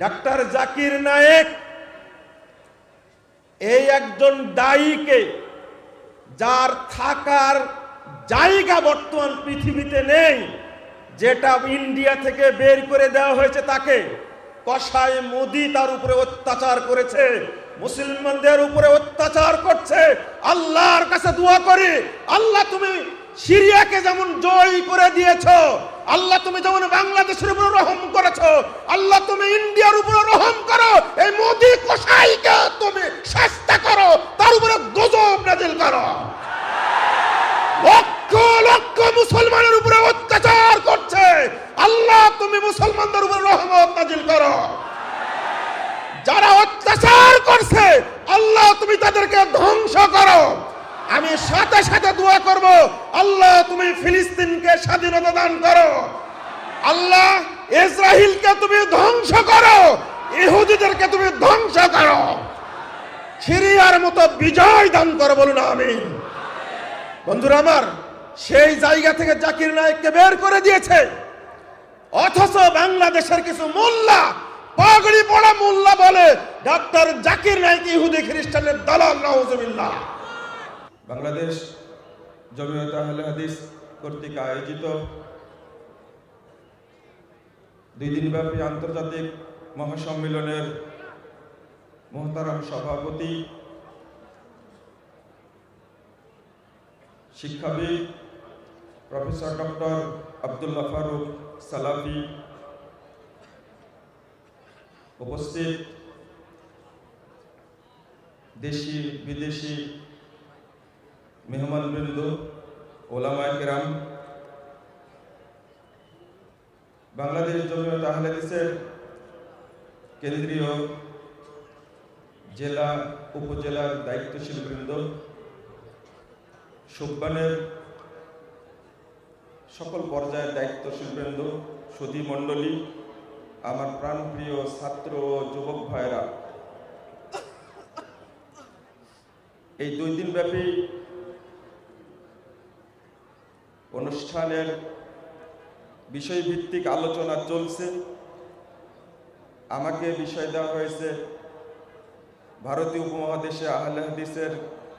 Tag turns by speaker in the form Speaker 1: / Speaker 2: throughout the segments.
Speaker 1: Doctor Zakir Naik, এই একজন দায়ীকে যার থাকার জায়গা বর্তমান পৃথিবীতে নেই, যেটা ইন্ডিয়া থেকে বের করে দেওয়া হয়েছে তাকে কষায় মোদি তার উপরে অত্যাচার করেছে, মুসলমানদের উপরে অত্যাচার করছে। আল্লাহর কাছে দোয়া করি, আল্লাহ তুমি সিরিয়াকে যেমন জয় করে দিয়েছ, আল্লাহ তুমি যেমন বাংলাদেশের উপর রহম করেছ, আল্লাহ তুমি ইন্ডিয়ার উপর রহম করো, এই মোদি কষাইকে তুমি শাস্তা করো, তার উপরে গজব নাজিল করো। লক্ষ লক্ষ মুসলমানের উপরে অত্যাচার করছে, আল্লাহ তুমি মুসলমানদের উপরে রহমত নাজিল করো। যারা অত্যাচার করছে, আল্লাহ তুমি তাদেরকে ধ্বংস করো। আমি সাথে সাথে দোয়া করব আল্লাহ, তুমি ফিলিস্তিনকে স্বাধীনতা দান করো। আল্লাহ ইসরায়েলকে তুমি ধ্বংস করো। ইহুদিদেরকে তুমি ধ্বংস করো। সিরিয়ার মতো বিজয় দান করো বলুন আমি বন্ধুরা আমার, সেই জায়গা থেকে জাকির নায়েককে বের করে দিয়েছে। অথচ বাংলাদেশের কিছু মোল্লা, পাগড়ি পড়া মোল্লা বলে ডাক্তার জাকির নায়ক ইহুদি খ্রিস্টানের দালাল, নাউজুবিল্লাহ।
Speaker 2: বাংলাদেশ জমিয়ত আহলে হাদিস কর্তৃক আয়োজিত দুই দিনব্যাপী আন্তর্জাতিক মহাসম্মেলনের মহতারাম সভাপতি শিক্ষাবিদ প্রফেসর ডক্টর আবদুল্লাহ ফারুক সালাফি উপস্থিত দেশি বিদেশি মেহমানবৃন্দ ওলামায় কেরাম, বাংলাদেশ জমিয়ত আহলে হাদিসের কেন্দ্রীয় জেলা, উপজেলার দায়িত্বশীল বৃন্দ, সুব্বানের সকল পর্যায়ের দায়িত্বশীল বৃন্দ সুধী মণ্ডলী, আমার প্রাণপ্রিয় ছাত্র ও যুবক ভাইরা এই দুই দিন ব্যাপী অনুষ্ঠানের বিষয়ভিত্তিক আলোচনা চলছে। আমাকে বিষয় দেওয়া হয়েছে, ভারতীয় উপমহাদেশে আহলে হাদিসের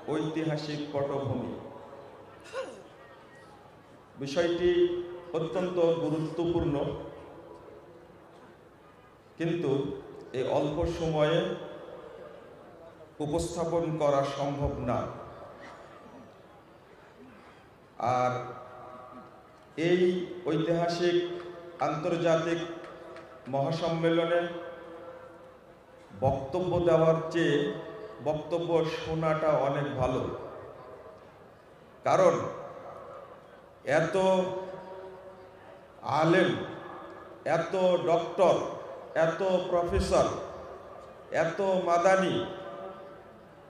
Speaker 2: ঐতিহাসিক পটভূমি। বিষয়টি অত্যন্ত গুরুত্বপূর্ণ। কিন্তু এই অল্প সময়ে উপস্থাপন করা সম্ভব না। আর এই ঐতিহাসিক আন্তর্জাতিক মহাসম্মেলনে বক্তব্য দেওয়ার চেয়ে বক্তব্য শোনাটা অনেক ভালো। কারণ এত আলেম, এত ডক্টর, এত প্রফেসর, এত মাদানি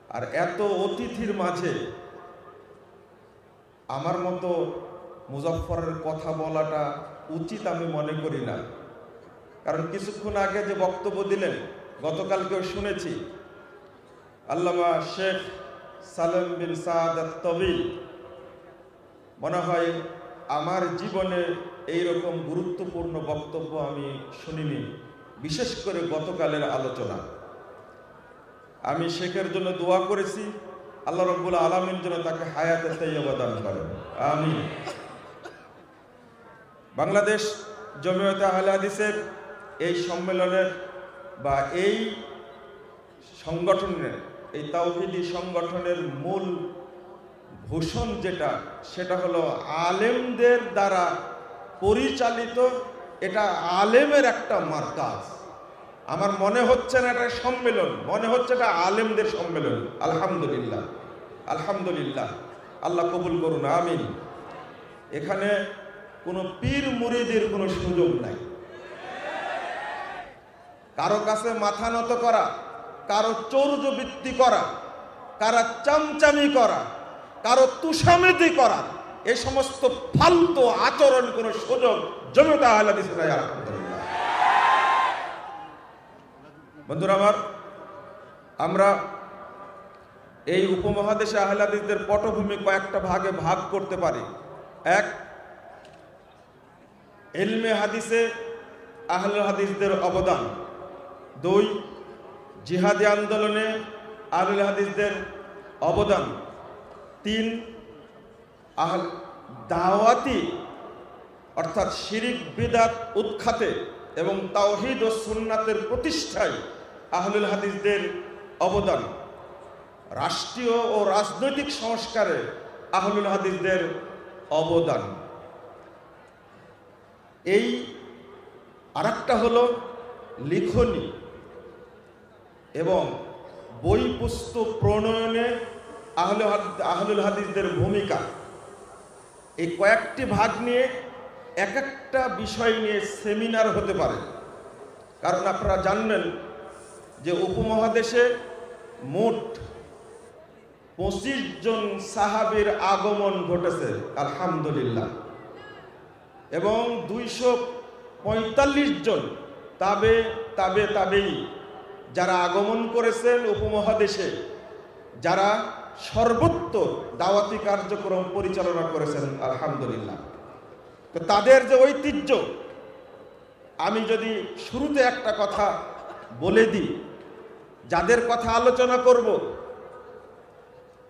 Speaker 2: আর এত অতিথির মাঝে আমার মতো মুজফরের কথা বলাটা উচিত আমি মনে করি না। কারণ কিছুক্ষণ আগে যে বক্তব্য দিলেন, গতকালকেও শুনেছি। আল্লামা শেখ সালেম বিন তবিল মনে হয় আমার জীবনে এই রকম গুরুত্বপূর্ণ বক্তব্য আমি শুনিনি, বিশেষ করে গতকালের আলোচনা। আমি শেখের জন্য দোয়া করেছি, আল্লাহ রব্বুল আলমীর জন্য তাকে হায়াতে তৈয়বা দান করেন। আমি বাংলাদেশ জমিয়তে আহলে হাদিসের এই সম্মেলনের বা এই সংগঠনের, এই তাওহিদি সংগঠনের মূল ভূষণ যেটা, সেটা হলো আলেমদের দ্বারা পরিচালিত এটা আলেমের একটা মার্কাজ। আমার মনে হচ্ছে না এটা সম্মেলন, মনে হচ্ছে এটা আলেমদের সম্মেলন। আলহামদুলিল্লাহ আলহামদুলিল্লাহ। আল্লাহ কবুল করুন, আমিন। এখানে কোনো পীর মুরিদের কোনো সুযোগ নাই। কারও কাছে মাথা নত করা, কারও চৌর্যবৃত্তি করা, কারা চামচামি করা, কারও তুষামেদি করা, এ সমস্ত ফালতু আচরণ কোনো সুযোগ জমিতে আহলা দিছে নাই, আলহামদুলিল্লাহ। বন্ধুরা আমার, আমরা এই উপমহাদেশে আহলাদিসদের পটভূমি কয়েকটা ভাগে ভাগ করতে পারি। এক এলমে হাদিসে আহল হাদিসদের অবদান। দুই, জিহাদি আন্দোলনে আহলুল হাদিসদের অবদান। তিন, আহল, দাওয়াতি, অর্থাৎ শিরিক, বিদাত, উৎখাতে এবং তাওহিদ ও সুন্নাতের প্রতিষ্ঠায় আহলুল হাদিসদের অবদান। রাষ্ট্রীয় ও রাজনৈতিক সংস্কারে আহলুল হাদিসদের অবদান। এই আরেকটা হলো লিখনি এবং বই পুস্তক প্রণয়নে আহলে আহলুল হাদিসদের ভূমিকা। এই কয়েকটি ভাগ নিয়ে এক একটা বিষয় নিয়ে সেমিনার হতে পারে। কারণ আপনারা জানবেন যে উপমহাদেশে মোট পঁচিশ জন সাহাবীর আগমন ঘটেছে, আলহামদুলিল্লাহ। এবং দুইশো পঁয়তাল্লিশ জন তাবে তাবে, তাবেই যারা আগমন করেছেন উপমহাদেশে, যারা সর্বত্র দাওয়াতি কার্যক্রম পরিচালনা করেছেন, আলহামদুলিল্লাহ। তো তাদের যে ঐতিহ্য, আমি যদি শুরুতে একটা কথা বলে দিই, যাদের কথা আলোচনা করব,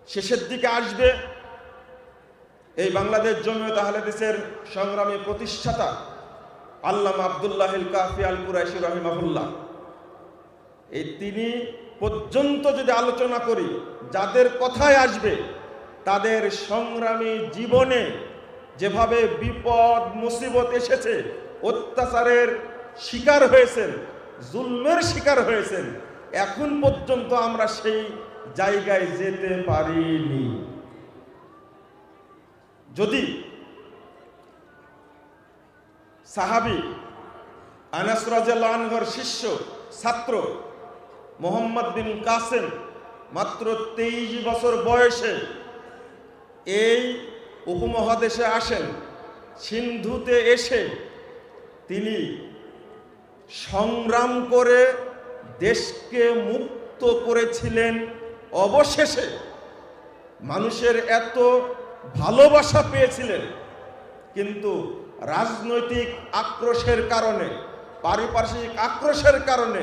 Speaker 2: শেষের দিকে আসবে এই বাংলাদেশ জমিয়ত আহলে দেশের সংগ্রামী প্রতিষ্ঠাতা আল্লাহ আবদুল্লাহ কাফি আল কুরাইশি রহিমাহুল্লাহ। এই তিনি পর্যন্ত যদি আলোচনা করি, যাদের কথায় আসবে, তাদের সংগ্রামী জীবনে যেভাবে বিপদ, মুসিবত এসেছে, অত্যাচারের শিকার হয়েছেন, জুলমের শিকার হয়েছেন, এখন পর্যন্ত আমরা সেই জায়গায় যেতে পারিনি। যদি সাহাবি আনাস রাজিয়াল্লাহু শিষ্য, ছাত্র মোহাম্মদ বিন কাসেম, মাত্র তেইশ বছর বয়সে এই উপমহাদেশে আসেন, সিন্ধুতে এসে তিনি সংগ্রাম করে দেশকে মুক্ত করেছিলেন। অবশেষে মানুষের এত ভালোবাসা পেয়েছিলেন, কিন্তু রাজনৈতিক আক্রোশের কারণে, পারিপার্শ্বিক আক্রোশের কারণে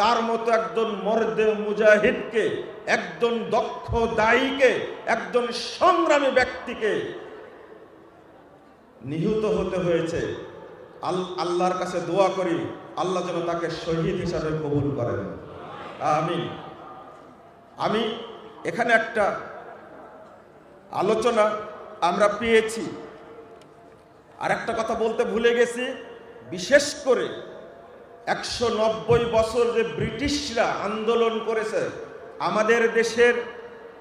Speaker 2: তার মতো একজন মর্দে মুজাহিদকে, একজন দক্ষ দায়ীকে, একজন সংগ্রামী ব্যক্তিকে নিহত হতে হয়েছে। আল, আল্লাহর কাছে দোয়া করি, আল্লাহ যেন তাকে শহীদ হিসাবে কবুল করেন। আমি আমি এখানে একটা আলোচনা আমরা পেয়েছি। আর একটা কথা বলতে ভুলে গেছি, বিশেষ করে একশো নব্বই বছর যে ব্রিটিশরা আন্দোলন করেছে, আমাদের দেশের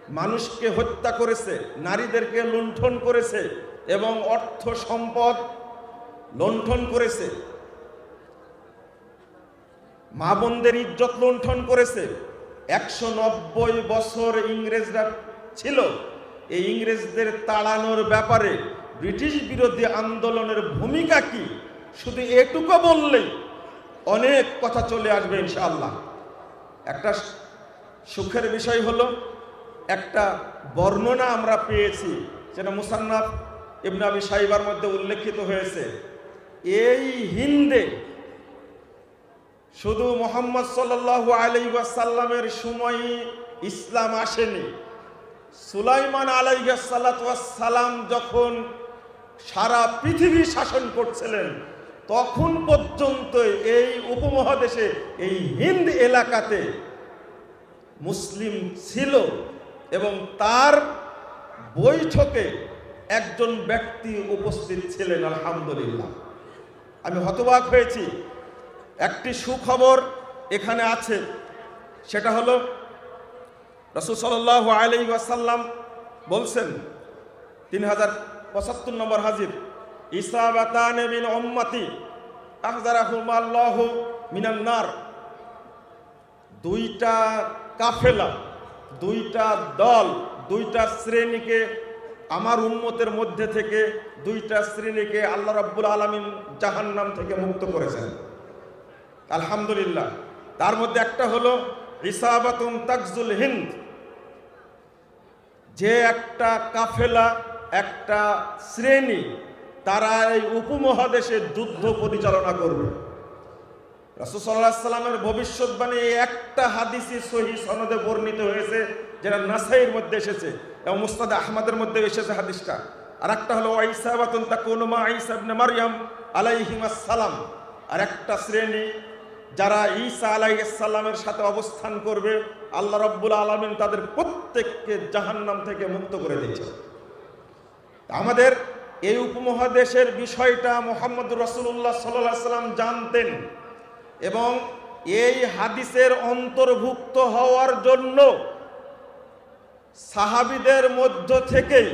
Speaker 2: মানুষকে হত্যা করেছে, নারীদেরকে লুণ্ঠন করেছে এবং অর্থ সম্পদ লুণ্ঠন করেছে, মা বোনদের ইজ্জত লুণ্ঠন করেছে একশো নব্বই বছর ইংরেজরা ছিল এই ইংরেজদের তাড়ানোর ব্যাপারে ব্রিটিশ বিরোধী আন্দোলনের ভূমিকা কি? শুধু এটুকু বললেই অনেক কথা চলে আসবে ইনশাআল্লাহ। একটা সুখের বিষয় হলো, একটা বর্ণনা আমরা পেয়েছি যেটা মুসান্নাফ ইবনে আবি সাইবার মধ্যে উল্লেখিত হয়েছে। এই হিন্দে শুধু মোহাম্মদ সাল্লাল্লাহু আলাইহি ওয়াসাল্লামের সময় ইসলাম আসেনি। সুলাইমান সালাম যখন সারা পৃথিবী শাসন করছিলেন, তখন পর্যন্ত এই উপমহাদেশে, এই হিন্দ এলাকাতে মুসলিম ছিল এবং তার বৈঠকে একজন ব্যক্তি উপস্থিত ছিলেন, আলহামদুলিল্লাহ। আমি হতবাক হয়েছি। একটি সুখবর এখানে আছে, সেটা হলো রসুল সাল্লাহ আলি ওয়াসাল্লাম বলছেন, তিন হাজার পঁচাত্তর নম্বর হাজির ইসাবাতান মিন উম্মতি আহজারাহুম আল্লাহু মিনান নার। দুইটা কাফেলা, দুইটা দল, দুইটা শ্রেণীকে আমার উন্মতের মধ্যে থেকে দুইটা শ্রেণীকে আল্লাহ রাব্বুল আলামিন জাহান্নাম থেকে মুক্ত করেছেন। আলহামদুলিল্লাহ। তার মধ্যে একটা হলো ইসাবাতুন তাকজুল হিন্দ। যে একটা কাফেলা, একটা শ্রেণি, তারা এই উপমহাদেশে যুদ্ধ পরিচালনা করবে। রাসুসাল্লাহ ভবিষ্যৎবাণী এই একটা হাদিসই সহি সনদে বর্ণিত হয়েছে, যেটা নাসাইয়ের মধ্যে এসেছে এবং মুস্তাদ আহমদের মধ্যে এসেছে হাদিসটা। আর একটা হলো আইসাবাতুন তাকুনুমা আইসা ইবনে মারইয়াম আলাইহিমাস সালাম। আর একটা শ্রেণি যারা ঈসা আলাইহিসসালামের সাথে অবস্থান করবে, আল্লাহ রব্বুল আলামিন তাদের প্রত্যেককে জাহান্নাম থেকে মুক্ত করে দিয়েছে আমাদের এই উপমহাদেশের বিষয়টা মোহাম্মদ রসুল্লাহ সাল্লাহ সাল্লাম জানতেন এবং এই হাদিসের অন্তর্ভুক্ত হওয়ার জন্য সাহাবিদের মধ্য থেকেই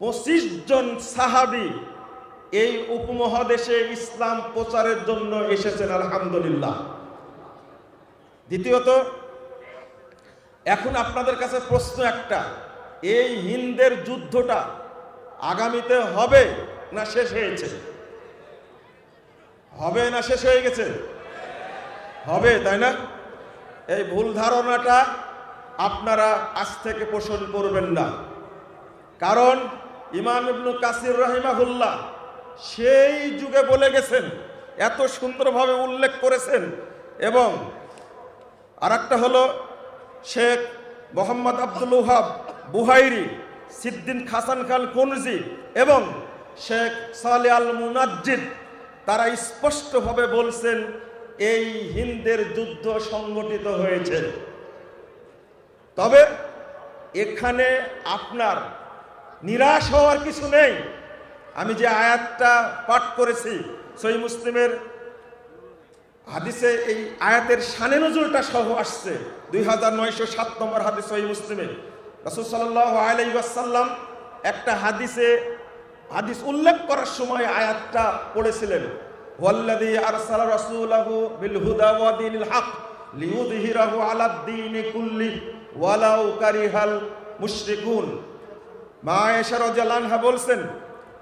Speaker 2: পঁচিশ জন সাহাবি এই উপমহাদেশে ইসলাম প্রচারের জন্য এসেছেন, আলহামদুলিল্লাহ। দ্বিতীয়ত, এখন আপনাদের কাছে প্রশ্ন একটা, এই হিন্দের যুদ্ধটা আগামীতে হবে না শেষ হয়েছে? হবে না শেষ হয়ে গেছে? হবে, তাই না? এই ভুল ধারণাটা আপনারা আজ থেকে পোষণ করবেন না। কারণ ইমাম ইবনু কাসির রহিমাহুল্লাহ সেই যুগে বলে গেছেন, এত সুন্দরভাবে উল্লেখ করেছেন এবং আর একটা হলো শেখ মোহাম্মদ আব্দুল ওহাব বুহাইরি, সিদ্দিন খাসান খাল কনজি এবং শেখ সালে আল মুনাজ্জিদ, তারা স্পষ্টভাবে বলছেন, এই হিন্দের যুদ্ধ সংগঠিত হয়েছে। তবে এখানে আপনার নিরাশ হওয়ার কিছু নেই। আমি যে আয়াতটা পাঠ করেছি, সই মুসলিমের হাদিসে এই আয়াতের শানে নজরুলটা সহ আসছে। দুই হাজার নয়শো সাত নম্বর হাদিস সহি মুসলিমে রসুল সাল্লাহ আলাইসাল্লাম একটা হাদিসে হাদিস উল্লেখ করার সময় আয়াতটা পড়েছিলেন। বিল হুদা কুল্লি ওয়ালাউ কারিহাল বলছেন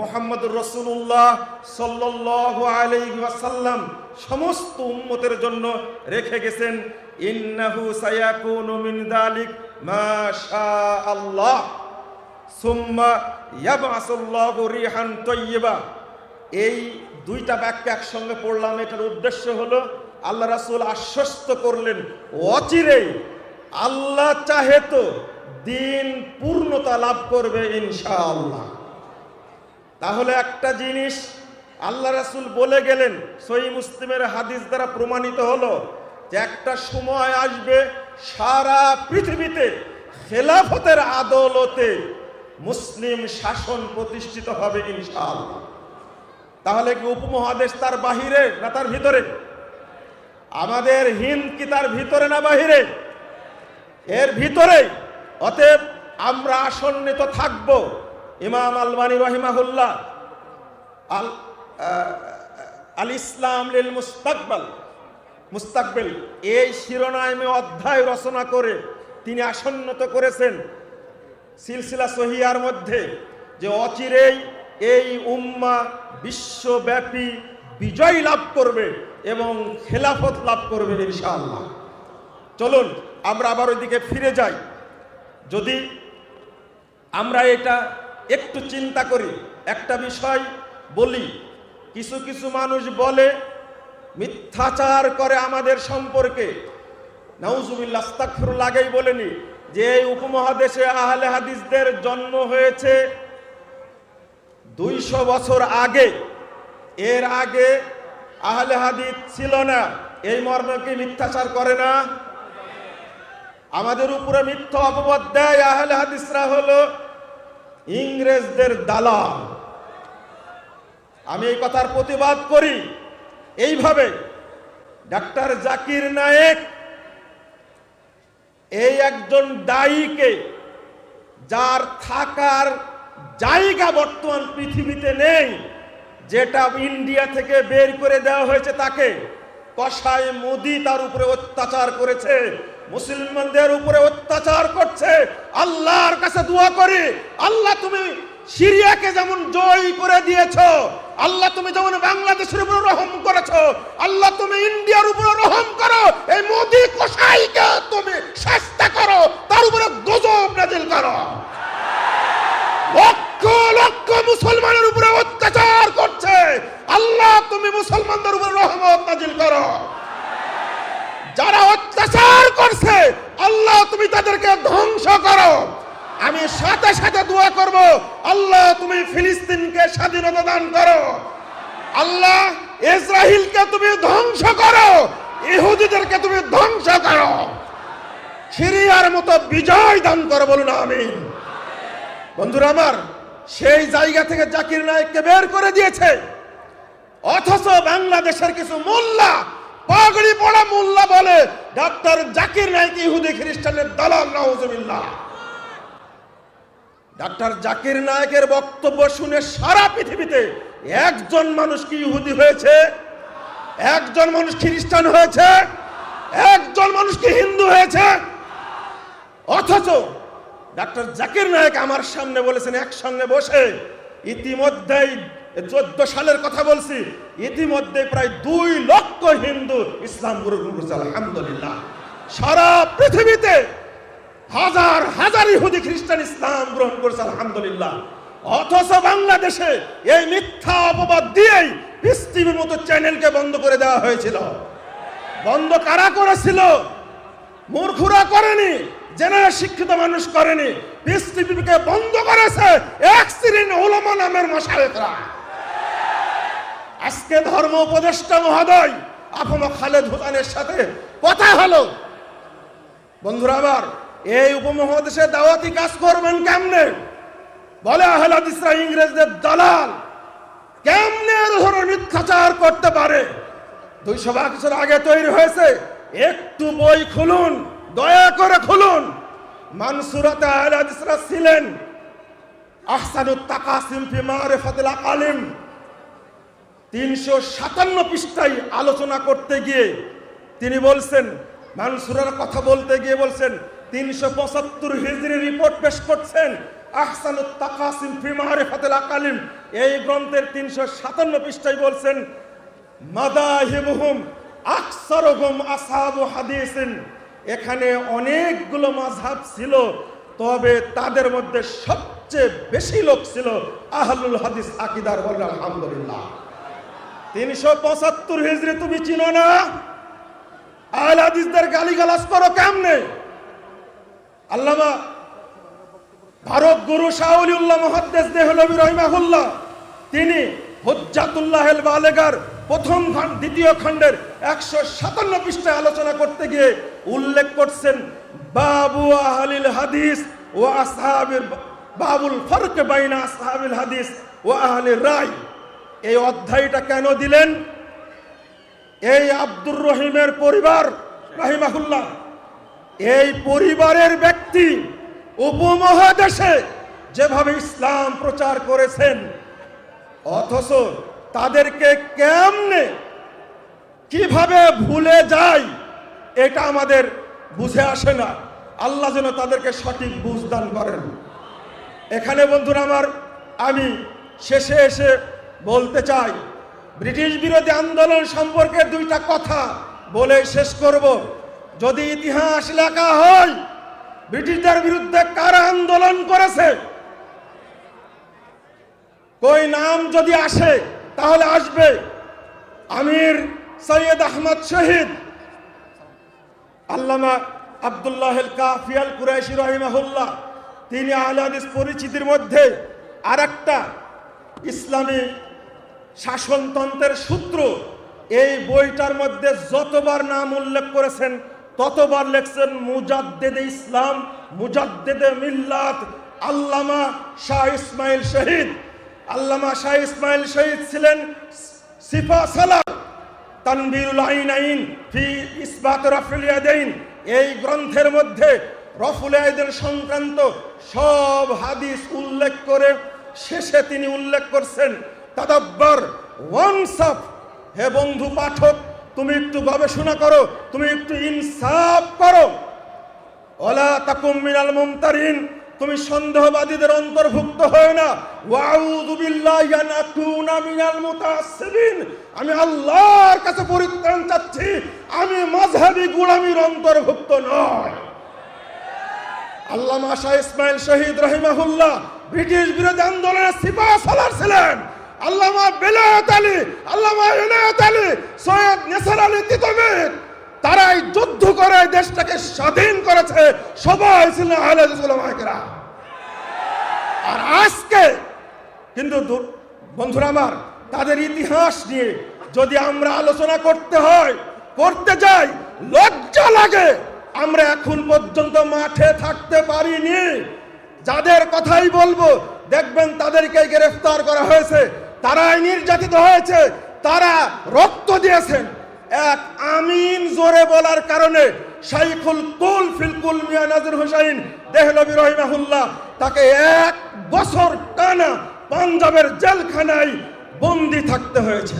Speaker 2: মোহাম্মদ রসুল্লাহ সাল্লাহ আলাইসাল্লাম সমস্ত উম্মতের জন্য রেখে গেছেন, ইন্নাহু সায়াকুনু মিন দালিক মা শা আল্লাহ সুম্মা ইয়াবআসুল্লাহু রিহান তাইয়্যিবা এই দুইটা বাক্য একসঙ্গে পড়লাম, এটার উদ্দেশ্য হলো আল্লাহ রাসূল আশ্বস্ত করলেন, অচিরেই আল্লাহ চাহে তো দিন পূর্ণতা লাভ করবে ইনশাআল্লাহ। তাহলে একটা জিনিস আল্লাহ রাসূল বলে গেলেন সহি মুসলিমের হাদিস দ্বারা প্রমাণিত হলো যে একটা সময় আসবে সারা পৃথিবীতে খেলাফতের আদলতে মুসলিম শাসন প্রতিষ্ঠিত হবে ইনশাআল্লাহ। তাহলে কি উপমহাদেশ তার বাহিরে না তার ভিতরে? আমাদের হিন্দ কি তার ভিতরে না বাহিরে? এর ভিতরে অতএব আমরা আসন্নিত থাকব। ইমাম আলমানি রহিমাহুল্লাহ আল আল ইসলাম লিল মুস্তাকবাল, মুস্তাকবেল, এই শিরোনামে অধ্যায় রচনা করে তিনি আসন্নত করেছেন। সিলসিলা সহিয়ার মধ্যে যে অচিরেই এই উম্মা বিশ্বব্যাপী বিজয় লাভ করবে এবং খেলাফত লাভ করবে ইনশাআল্লাহ। চলুন, আমরা আবার ওইদিকে ফিরে যাই। যদি আমরা এটা একটু চিন্তা করি, একটা বিষয় বলি। কিছু কিছু মানুষ বলে, মিথ্যাচার করে আমাদের সম্পর্কে। নাউজুবিল্লাহ, আস্তাগফিরুল্লাহ আগেই বলেনি যে এই উপমহাদেশে আহলে হাদিসদের জন্ম হয়েছে দুইশো বছর আগে। এর আগে আহলে হাদিস ছিল না। এই মর্মে কি মিথ্যাচার করে না? আমাদের উপরে মিথ্যা অপবাদ দেয় আহলে হাদিসরা হলো ইংরেজদের দালাল। আমি এই কথার প্রতিবাদ করি। এইভাবে ডাক্তার জাকির নায়েক এই একজন দায়ীকে যার থাকার জায়গা বর্তমান পৃথিবীতে নেই, যেটা ইন্ডিয়া থেকে বের করে দেওয়া হয়েছে তাকে, কসাই মোদি তার উপরে অত্যাচার করেছে। মুসলমানদের উপরে অত্যাচার করছে। আল্লাহর কাছে দোয়া করি, আল্লাহ তুমি সিরিয়াকে যেমন জয় করে দিয়েছ, আল্লাহ তুমি যেমন বাংলাদেশের উপর রহম করেছ, আল্লাহ তুমি ইন্ডিয়ার উপর রহম করো এই মোদি কসাইকে তুমি শাস্তা করো তার উপরে গজব নাজিল করো লক্ষ লক্ষ মুসলমানের উপরে অত্যাচার করছে আল্লাহ তুমি মুসলমানদের উপরে রহমত নাজিল করো যারা অত্যাচার করছে আল্লাহ তুমি তাদেরকে ধ্বংস করো আমি সাথে সাথে দোয়া করব আল্লাহ তুমি ফিলিস্তিনকে স্বাধীনতা দান করো আল্লাহ ইসরায়েলকে তুমি ধ্বংস করো ইহুদিদেরকে তুমি ধ্বংস করো সিরিয়ার বিজয় দান করো, বলুন, আমিন। বন্ধুরা আমার, সেই জায়গা থেকে জাকির নায়েককে বের করে দিয়েছে। অথচ বাংলাদেশের কিছু মোল্লা, পাগড়ি পড়া মোল্লা বলে ডাক্তার জাকির নায়ক ইহুদি খ্রিস্টানের দালাল, নাউজুবিল্লাহ। ডাক্তার জাকির নায়েকের বক্তব্য শুনে সারা পৃথিবীতে একজন মানুষ কি ইহুদি হয়েছে? একজন মানুষ খ্রিস্টান হয়েছে? একজন মানুষ কি হিন্দু হয়েছে? অথচ ডাক্তার জাকির নায়েক আমার সামনে বলেছেন, একসঙ্গে বসে ইতিমধ্যেই চোদ্দ সালের কথা বলছি, ইতিমধ্যে প্রায় দুই লক্ষ হিন্দু ইসলাম গ্রহণ আলহামদুলিল্লাহ। সারা পৃথিবীতে হাজার হাজার ইহুদি খ্রিস্টান ইসলাম গ্রহণ করেছে, আলহামদুলিল্লাহ। অথচ বাংলাদেশে এই মিথ্যা অপবাদ দিয়েই পিস টিভির মতো চ্যানেলকে বন্ধ করে দেওয়া হয়েছিল। বন্ধ কারা করেছিল? মূর্খরা করেনি। জেনারেল শিক্ষিত মানুষ করেনি টিভিকে বন্ধ করেছে এক ওলামা নামের মশায়েকরা আজকে ধর্ম উপদেষ্টা মহোদয় আফমা খালেদ হুসানের সাথে কথা হলো। বন্ধুরা, আবার এই উপমহাদেশে দাওয়াতি কাজ করবেন কেমনে? বলে আহলাদিসরা ইংরেজদের দালাল। কেমনে এর ধরনের মিথ্যাচার করতে পারে? দুইশো বছর আগে তৈরি হয়েছে, একটু বই খুলুন। দয়া করে খুলুন। মানসুরাতে আহলাদিসরা ছিলেন আহসানুত তাকাসিম ফি মারিফাতিল আকালিম। তিনশো সাতান্ন পৃষ্ঠায় আলোচনা করতে গিয়ে তিনি বলছেন, মানসুরের কথা বলতে গিয়ে বলছেন, তিনশো পঁচাত্তর হিজরি রিপোর্ট পেশ করছেন আহসানুত তাকাসিম ফি মারিফাতিল আকালিম। এই গ্রন্থের তিনশো সাতান্ন পৃষ্ঠায় বলছেন, মাদাহিবুহুম আকসারুহুম আসহাবু হাদিসিন। এখানে অনেকগুলো মাযহাব ছিল, তবে তাদের মধ্যে সবচেয়ে বেশি লোক ছিল আহলুল হাদিস আকিদার বলেন, আলহামদুলিল্লাহ। তিনশো পঁচাত্তর হিজড়ি তুমি চিনো না? আহল হাদিসদের গালিগালাজ করো কেমনে? আল্লামা ভারত গুরু শাহলিউল্লাহ মহাদ্দেশ দেহলবি রহিমাহুল্লাহ, তিনি হজ্জাতুল্লাহ বালেগার প্রথম খণ্ড, দ্বিতীয় খণ্ডের একশো সাতান্ন পৃষ্ঠায় আলোচনা করতে গিয়ে উল্লেখ করছেন, বাবু আহলিল হাদিস ও আসহাবির বাবুল ফরক বাইনা আসহাবিল হাদিস ও আহলির রায়। এই অধ্যায়টা কেন দিলেন? এই আব্দুর রহিমের পরিবার, রাহিমাহুল্লাহ, এই পরিবারের ব্যক্তি উপমহাদেশে যেভাবে ইসলাম প্রচার করেছেন, অথচ তাদেরকে কেমনে, কীভাবে ভুলে যায় এটা আমাদের বুঝে আসে না। আল্লাহ যেন তাদেরকে সঠিক বুঝ দান করেন। এখানে বন্ধুরা আমার, আমি শেষে এসে বলতে চাই, ব্রিটিশ বিরোধী আন্দোলন সম্পর্কে দুইটা কথা বলে শেষ করব। যদি ইতিহাস লেখা হয়, ব্রিটিশদের বিরুদ্ধে কারা আন্দোলন করেছে? কই নাম যদি আসে তাহলে আসবে আমির সৈয়দ আহমদ শহীদ। আল্লামা আবদুল্লাহ কাফিয়াল কুরাইশি রহিমাহুল্লাহ, তিনি আহলে হাদিস পরিচিতির মধ্যে আর একটা ইসলামী শাসনতন্ত্রের সূত্র। এই বইটার মধ্যে যতবার নাম উল্লেখ করেছেন, ততবার লেখছেন মুজাদ্দেদে ইসলাম, মুজাদ্দেদে মিল্লাত আল্লামা শাহ ইসমাইল শহীদ। আল্লামা শাহ ইসমাইল শহীদ ছিলেন সিফা সালার তানবিরুল আইন আইন ফি ইসবাত রফুল ইয়াদাইন। এই গ্রন্থের মধ্যে রফুল ইয়াদের সংক্রান্ত সব হাদিস উল্লেখ করে শেষে তিনি উল্লেখ করছেন, তাদাব্বর, ওয়ানসাফ, হে বন্ধু পাঠক,
Speaker 1: তুমি একটু গবেষণা করো, তুমি একটু ইনসাফ করো। ওলা তাকুম মিনাল মুমতারিন তুমি সন্দেহবাদীদের অন্তর্ভুক্ত হয় না। আমি আল্লাহর কাছে পরিত্রাণ চাচ্ছি, আমি মাযহাবী গোলামীর অন্তর্ভুক্ত নয়। আল্লামা শাহ ইসমাইল শহীদ রহিমাহুল্লাহ ব্রিটিশ বিরোধী আন্দোলনের সিপাহ সালার ছিলেন। আল্লামা বেলায়েত আলী, আল্লামা ইনায়েত আলী, সৈয়দ নেসার আলী তিতমির। তারাই যুদ্ধ করে দেশটাকে স্বাধীন করেছে। সবাই ছিলেন আহলে আর আজকে, কিন্তু বন্ধুরা আমার, তাদের ইতিহাস নিয়ে যদি আমরা আলোচনা করতে হয়, করতে যাই, লজ্জা লাগে। আমরা এখন পর্যন্ত মাঠে থাকতে পারিনি। যাদের কথাই বলব, দেখবেন তাদেরকে গ্রেফতার করা হয়েছে। তারাই নির্যাতিত হয়েছে। তারা রক্ত দিয়েছেন। এক আমিন জোরে বলার কারণে শাইখুল কুল ফিলকুল মিয়া নাজির হুসাইন দেহলবি রহিমাহুল্লাহ তাকে এক বছর টানা পাঞ্জাবের জেলখানায় বন্দি থাকতে হয়েছে।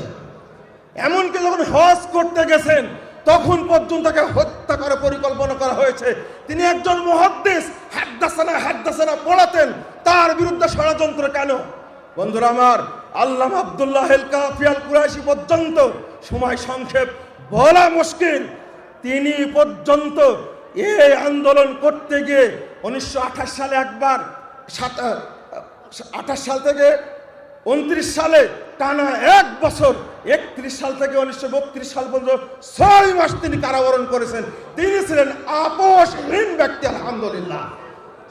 Speaker 1: এমনকি যখন হজ করতে গেছেন, তখন পর্যন্ত তাকে হত্যা করার পরিকল্পনা করা হয়েছে। তিনি একজন মহাদ্দেশ হাদ্দাসানা হাদ্দাসানা পড়াতেন, তার বিরুদ্ধে ষড়যন্ত্র কেন? বন্ধুরা আমার আল্লাহ আবদুল্লাহ আব্দুল্লাহ কাফিয়াল কুরাইশি পর্যন্ত সময় সংক্ষেপ বলা মুশকিল। তিনি পর্যন্ত এই আন্দোলন করতে গিয়ে উনিশশো আঠাশ সালে একবার আঠাশ সাল থেকে উনত্রিশ সালে টানা এক বছর, একত্রিশ সাল থেকে উনিশশো বত্রিশ সাল পর্যন্ত ছয় মাস তিনি কারাবরণ করেছেন। তিনি ছিলেন আপোষহীন ব্যক্তি, আলহামদুলিল্লাহ।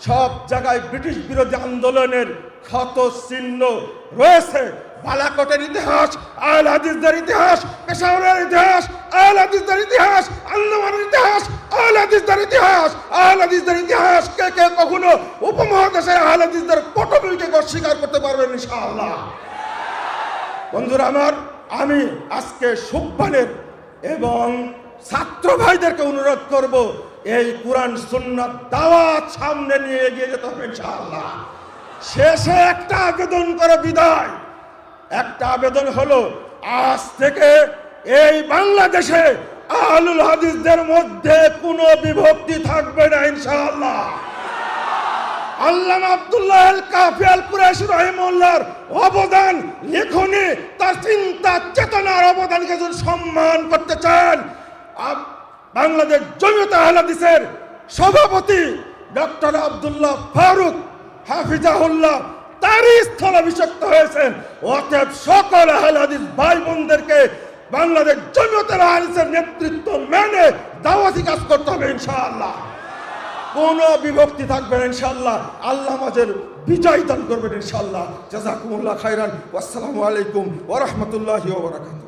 Speaker 1: সব জায়গায় ব্রিটিশ বিরোধী আন্দোলনের ক্ষত চিহ্ন রয়েছে। বালাকোটের ইতিহাস, আল হাদিসদের ইতিহাস পেশাওয়ারের ইতিহাস, আল হাদিসদের ইতিহাস আন্দামানের ইতিহাস, আল হাদিসদের ইতিহাস, আল হাদিসদের ইতিহাস, কে কে কখনো উপমহাদেশের আল হাদিসদের পটভূমিকে অস্বীকার করতে পারবেন ইনশাআল্লাহ। বন্ধুরা আমার, আমি আজকে সুব্বানের এবং ছাত্র ভাইদেরকে অনুরোধ করব, এই কোরআন, সুন্নাত, দাওয়াত সামনে নিয়ে এগিয়ে যেতে হবে ইনশাআল্লাহ। শেষে একটা আবেদন করে বিদায়। একটা আবেদন হলো, আজ থেকে এই বাংলাদেশে আহলুল হাদিসদের মধ্যে কোনো বিভক্তি থাকবে না, ইনশাআল্লাহ। আল্লামা আব্দুল্লাহ আল কাফি রহিমউল্লাহর অবদান, লেখনে, তার চিন্তা, চেতনার অবদানকে যদি সম্মান করতে চান বাংলাদেশ জমিয়ত আহলাদিসের সভাপতি ডক্টর আব্দুল্লাহ ফারুক হাফিজাহুল্লাহ তারই স্থলাভিষিক্ত হয়েছেন। অতএব সকল আহলাদিস ভাই বোনদেরকে বাংলাদেশ জমিয়তের আহলিসের নেতৃত্ব মেনে দাওয়াতি কাজ করতে হবে, ইনশাআল্লাহ। কোন বিভক্তি থাকবে না ইনশাল্লাহ আল্লাহ আমাদের বিজয় দান করবেন, ইনশাআল্লাহ। জাজাকুমুল্লাহ খাইরান আসসালামু আলাইকুম ওরহমতুল্লাহি ওবরাকাতুহ